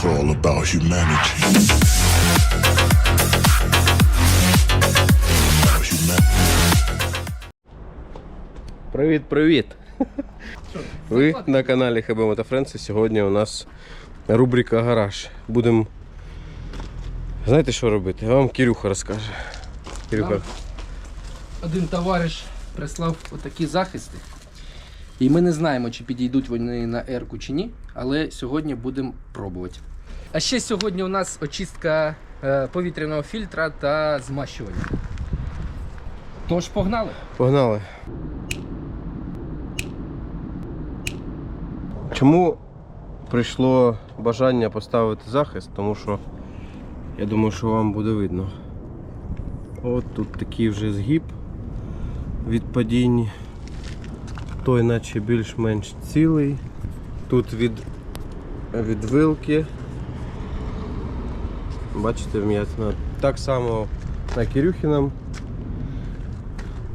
It's all about humanity. Привіт, привіт! Ви на каналі ХБ Мотофренс і сьогодні у нас рубрика Гараж. Будемо. Знаєте, що робити? Вам Кирюха розкаже. Кирюха. Нам один товариш прислав отакі захисти. І ми не знаємо, чи підійдуть вони на ерку чи ні, але сьогодні будемо пробувати. А ще сьогодні у нас очистка е, повітряного фільтра та змащування. Тож погнали. Погнали. Чому прийшло бажання поставити захист? Тому що я думаю, що вам буде видно. От тут такий вже згиб від падінь. Той наче більш-менш цілий. Тут від, від вилки. Бачите, вм'ятина. Так само на Кирюхінам.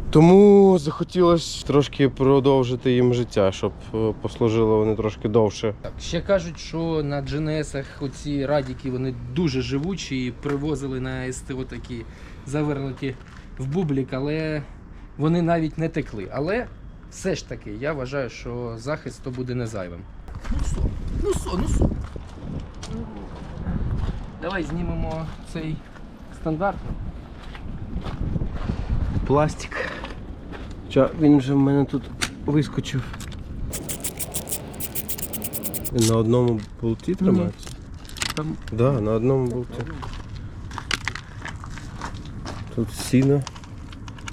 Тому захотілося трошки продовжити їм життя, щоб е, послужило вони трошки довше. Так, ще кажуть, що на GNS-ах оці радіки вони дуже живучі і привозили на СТО такі завернуті в бублік, але вони навіть не текли. Але все ж таки, я вважаю, що захист то буде не зайвим. Ну що, ну що, ну що. Давай знімемо цей стандартний. Пластик. Ча, він вже в мене тут вискочив. Він на одному болті тримається? Там да, на одному болті. Тут сіно.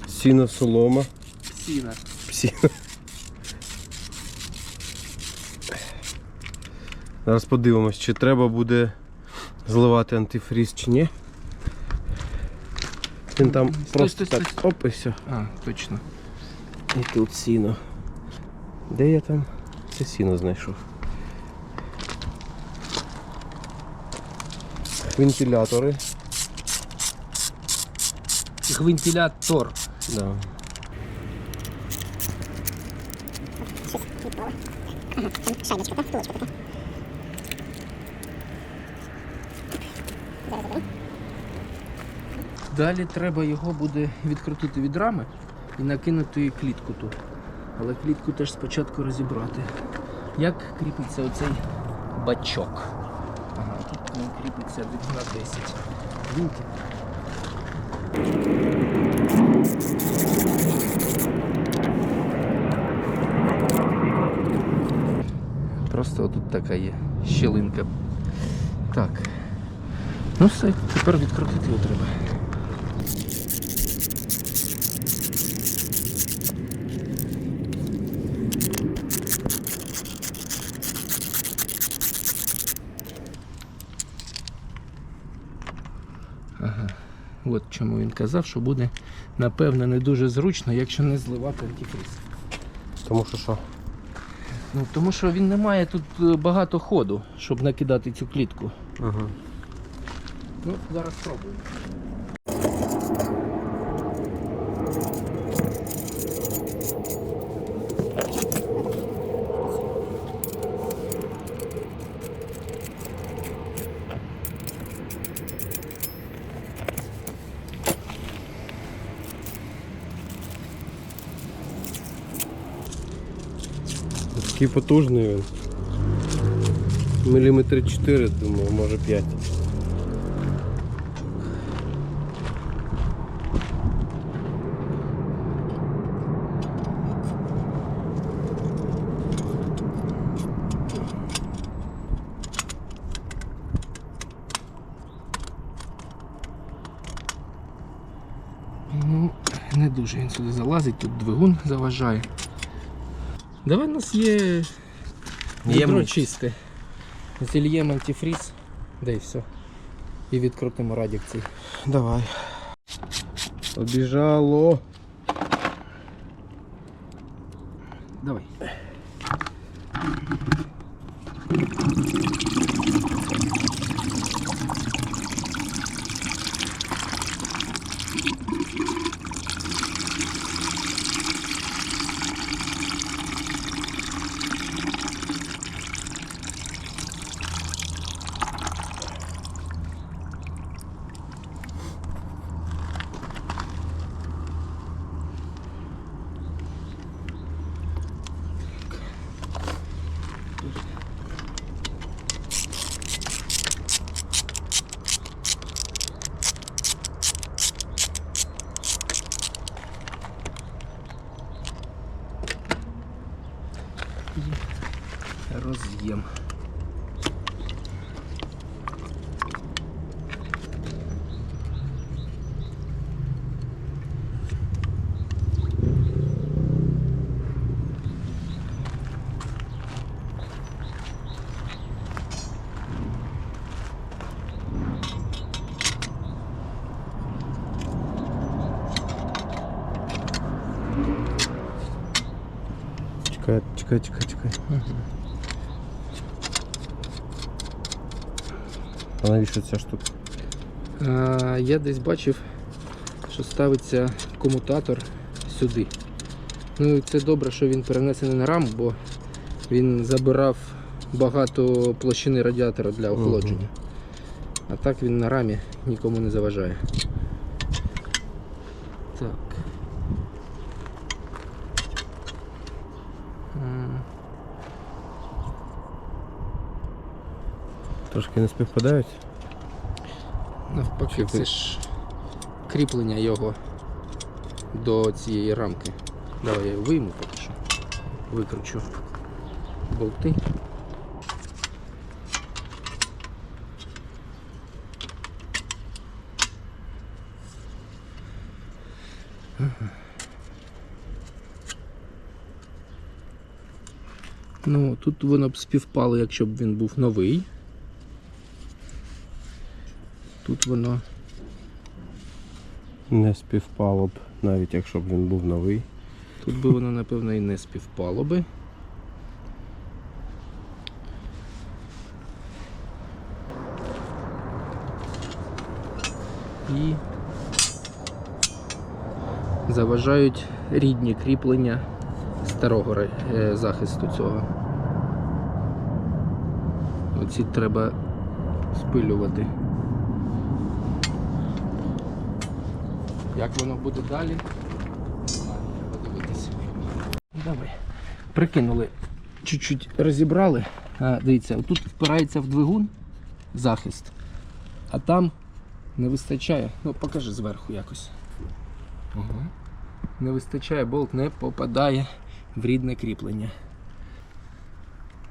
Сіно, солома. сіна. Сіно. Зараз подивимось, чи треба буде зливати антифріз чи ні. Він там Стой, просто стой, так стой. оп і все. А, точно. І тут сіно. Де я там? Це сіно знайшов. Вентилятори. Вентилятор. Да. Далі треба його буде відкрутити від рами і накинути клітку тут. Але клітку теж спочатку розібрати. Як кріпиться оцей бачок? Ага, тут він кріпиться від на 10. Вінтик. Просто тут така є щілинка. Так. Ну все, тепер відкрутити його треба. Ага. От чому він казав, що буде напевно не дуже зручно, якщо не зливати антифриз. Тому що що? Ну, тому що він не має тут е, багато ходу, щоб накидати цю клітку. Угу. Ну, зараз спробуємо. Такий потужний він. Міліметри 4, думаю, може 5. Дуже він сюди залазить, тут двигун заважає. Давай у нас є відро чисте. Зільємо антифріз, де і все. І відкрутимо радік цей. Давай. Побіжало. Роз'єм. Чекай, чекай, чекай, чекай. А навіщо ця штука? А, я десь бачив, що ставиться комутатор сюди. Ну і це добре, що він перенесений на раму, бо він забирав багато площини радіатора для охолодження. А так він на рамі нікому не заважає. Так. М, Трошки не співпадають. Навпаки, це ж кріплення його до цієї рамки. Давай я його вийму поки що. Викручу болти. Ну, тут воно б співпало, якщо б він був новий. Тут воно Не співпало б, навіть якщо б він був новий. Тут би воно, напевно, і не співпало би. І заважають рідні кріплення старого е, захисту цього. Оці треба спилювати. Як воно буде далі? Не знаю, треба дивитися. Давай. Прикинули, чуть-чуть розібрали. А, дивіться, тут впирається в двигун захист, а там не вистачає. Ну, покажи зверху якось. Ага. Не вистачає, болт не попадає в рідне кріплення.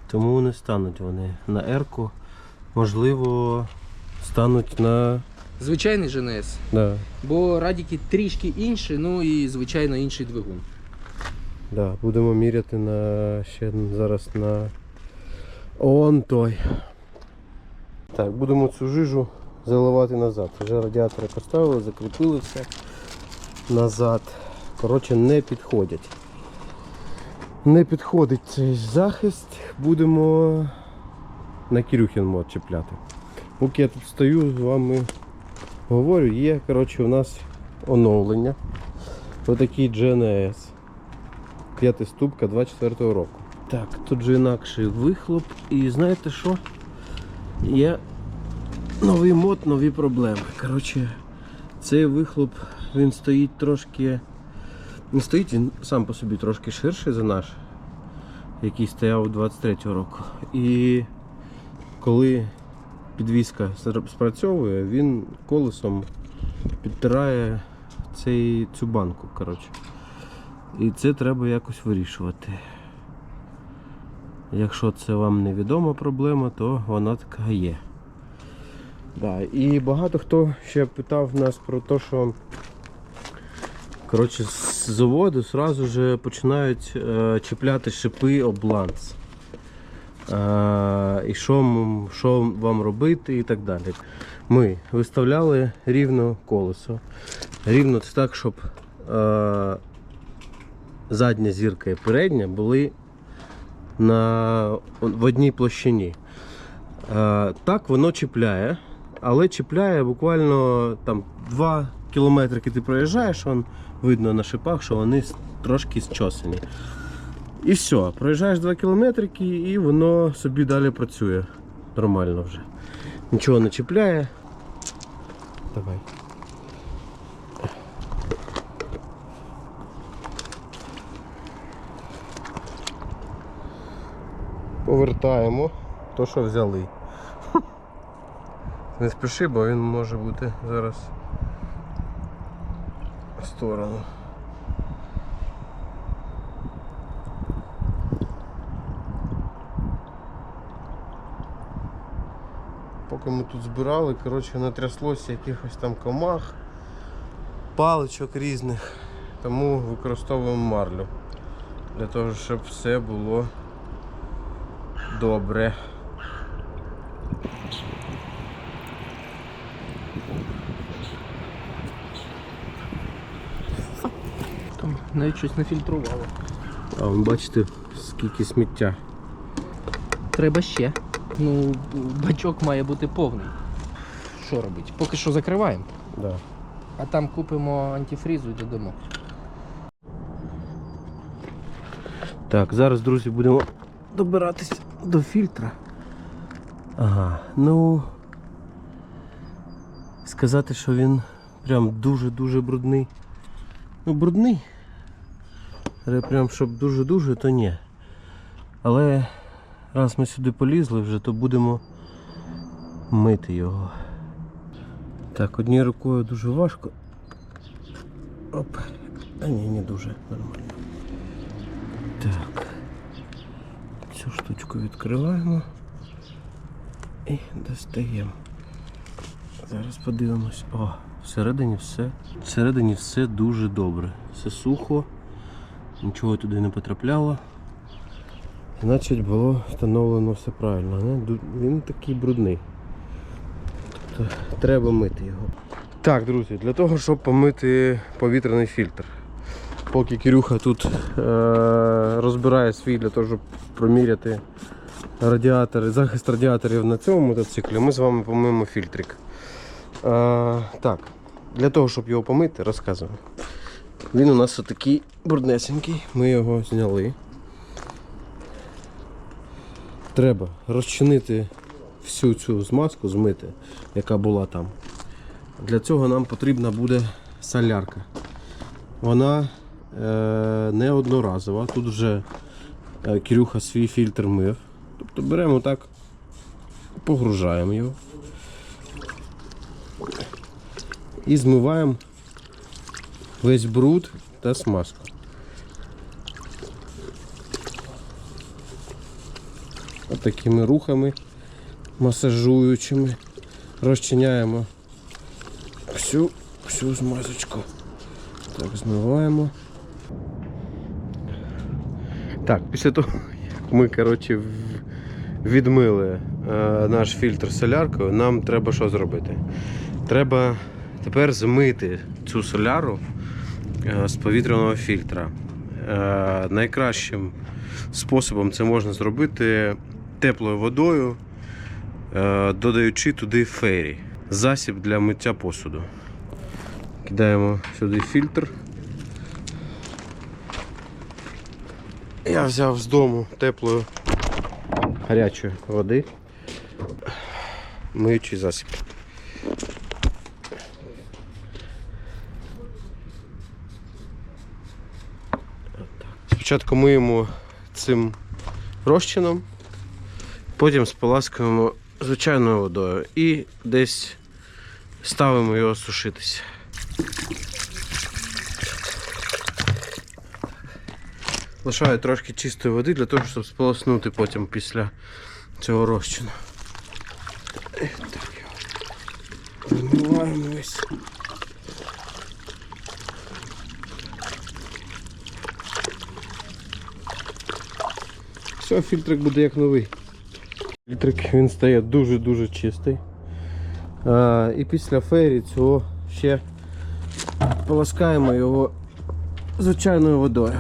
Тому не стануть вони на ерку. Можливо, стануть на. Звичайний ЖНС, Да, бо радіки трішки інші, ну і звичайно інший двигун. да, будемо міряти на ще зараз на он той. Так, будемо цю жижу заливати назад. Вже радіатори поставили, закріпили все назад. Коротше, не підходять. Не підходить цей захист. Будемо на Кирюхін мод чіпляти. Поки я тут стою, з вами говорю, є коротше, у нас оновлення. Отакий GNS. П'ятиступка 24 року. Так, тут же інакший вихлоп. І знаєте що? Є новий мод, нові проблеми. Коротше, цей вихлоп він стоїть трошки. Не стоїть, він сам по собі трошки ширший за наш, який стояв 23-го року. І коли підвіска спрацьовує, він колесом підтирає цей, цю банку. Коротше. І це треба якось вирішувати. Якщо це вам невідома проблема, то вона така є. Да. І багато хто ще питав нас про те, що коротше, з заводу одразу починають е, чіпляти шипи об ланц. Е, і що, що вам робити і так далі. Ми виставляли рівно колесо. Рівно це так, щоб задня зірка і передня були на, в одній площині. Так воно чіпляє, але чіпляє буквально там 2 кілометрики ти проїжджаєш, видно на шипах, що вони трошки зчосані. І все, проїжджаєш 2 кілометрики і воно собі далі працює нормально вже. Нічого не чіпляє. Давай. Повертаємо то, що взяли. Не спіши, бо він може бути зараз в сторону. Поки ми тут збирали, коротше, натряслося якихось там комах, паличок різних. Тому використовуємо марлю. Для того, щоб все було добре. Там навіть щось нафільтрувало. А ви бачите, скільки сміття. Треба ще. Ну, бачок має бути повний. Що робити? Поки що закриваємо, Да. а там купимо антифрізу і додамо. Так, зараз, друзі, будемо добиратися до фільтра. Ага, ну. Сказати, що він прям дуже-дуже брудний. Ну, брудний. Але прям щоб дуже-дуже, то ні. Але раз ми сюди полізли вже, то будемо мити його. Так, однією рукою дуже важко. Оп. А ні, не дуже нормально. Так. Цю штучку відкриваємо і достаємо. Зараз подивимось. О, всередині все. Всередині все дуже добре. Все сухо, нічого туди не потрапляло. Значить було встановлено все правильно. Не? Він такий брудний. Тобто треба мити його. Так, друзі, для того, щоб помити повітряний фільтр. Поки Кирюха тут е, розбирає свій для того, щоб проміряти радіатори, захист радіаторів на цьому мотоциклі, ми з вами помиємо фільтрик. Е, так, для того, щоб його помити, розказуємо. Він у нас отакий бруднесенький, ми його зняли. Треба розчинити всю цю змазку, змити, яка була там. Для цього нам потрібна буде солярка. Вона е, не одноразова. Тут вже е, Кирюха свій фільтр мив. Тобто беремо так, погружаємо його і змиваємо весь бруд та смазку. Отакими рухами масажуючими розчиняємо всю, всю змазочку. Так, змиваємо. Так, після того, як ми коротше, відмили е, наш фільтр соляркою, нам треба що зробити? Треба тепер змити цю соляру е, з повітряного фільтра. Е, найкращим способом це можна зробити теплою водою, е, додаючи туди фері. Засіб для миття посуду. Кидаємо сюди фільтр. Я взяв з дому теплої гарячої води. Миючий засіб. Спочатку миємо цим розчином, потім споласкуємо звичайною водою і десь ставимо його сушитися. Лишаю трошки чистої води для того, щоб сполоснути потім після цього розчину. Вимиваємо весь. Все, фільтрик буде як новий. Фільтрик він стає дуже-дуже чистий. А, і після фері цього ще полоскаємо його звичайною водою.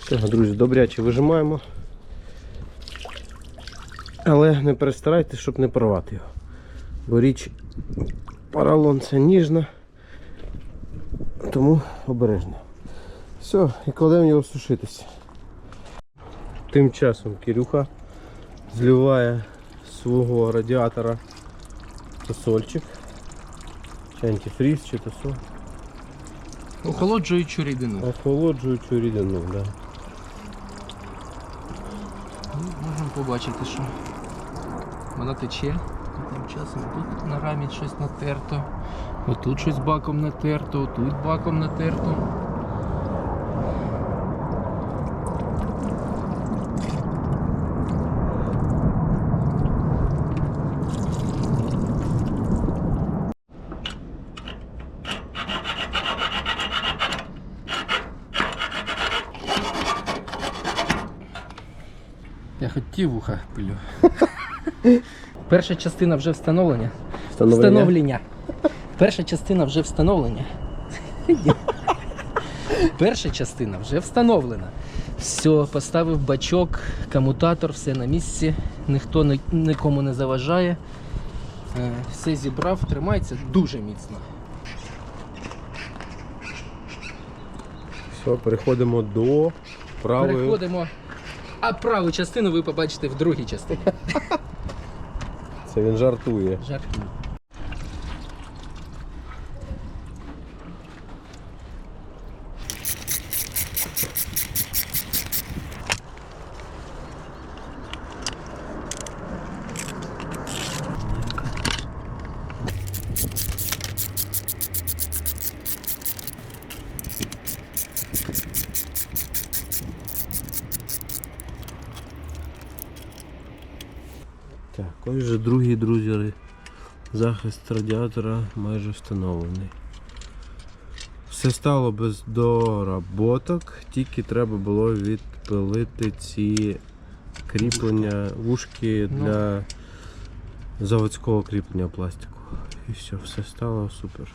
Все, друзі, добряче вижимаємо. Але не перестарайтесь, щоб не порвати його. Бо річ поролон це ніжна, тому обережно. Все, і кладемо його сушитися. Тим часом Кирюха зливає з свого радіатора тосольчик. Чи антифріз, чи тосоль. Охолоджуючу рідину. Охолоджуючу рідину, да. Ну, Можемо побачити, що вона тече. тим часом тут на рамі щось натерто. Отут щось баком натерто, отут баком натерто. Я хотів вуха пилю. Перша частина вже встановлення. Встановлення. Перша частина вже встановлення. Перша частина вже встановлена. Все, поставив бачок, комутатор, все на місці, ніхто нікому не заважає. Е, Все зібрав, тримається дуже міцно. Все, переходимо до правої. Переходимо. А праву частину ви побачите в другій частині. Це він жартує. Жаркий. Так, ось вже другий друзі. Захист радіатора майже встановлений. Все стало без доработок, тільки треба було відпилити ці кріплення, вушки Ну. для заводського кріплення пластику. І все, все стало супер.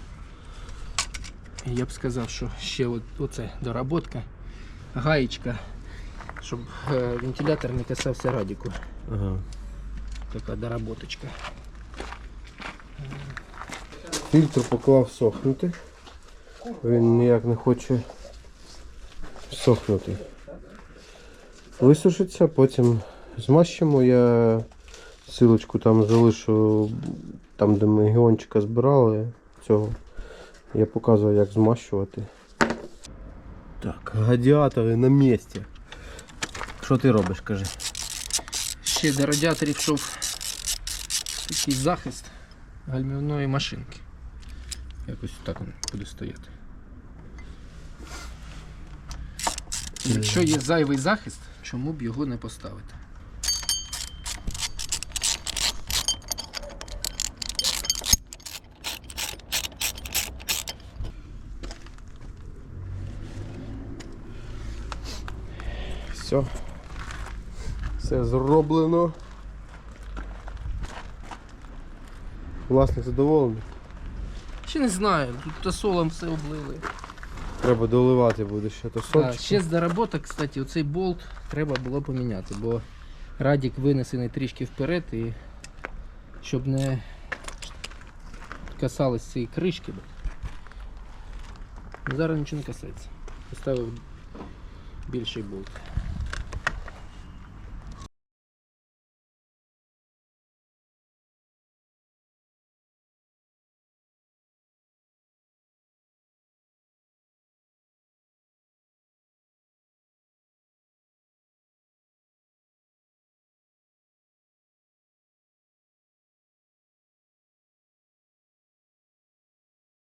Я б сказав, що ще от, оце доработка, гаєчка, щоб е, вентилятор не касався радіку. Ага. Така доработочка. Фільтр поклав сохнути. Він ніяк не хоче сохнути. Висушиться, потім змащимо. Я силочку там залишу там, де ми геончика збирали цього. Я показую, як змащувати. Так, радіатори на місці. Що ти робиш, кажи? Ще до радіаторів йшов такий захист гальмівної машинки. Якось так він буде стояти. Якщо є зайвий захист, чому б його не поставити? Все. Все зроблено. Власник задоволений. Ще не знаю, тут тосолом все облили. Треба доливати буде ще то Так, ще з доработок, кстати, оцей болт треба було поміняти, бо радік винесений трішки вперед і щоб не касались цієї кришки. Зараз нічого не касається. Поставив більший болт.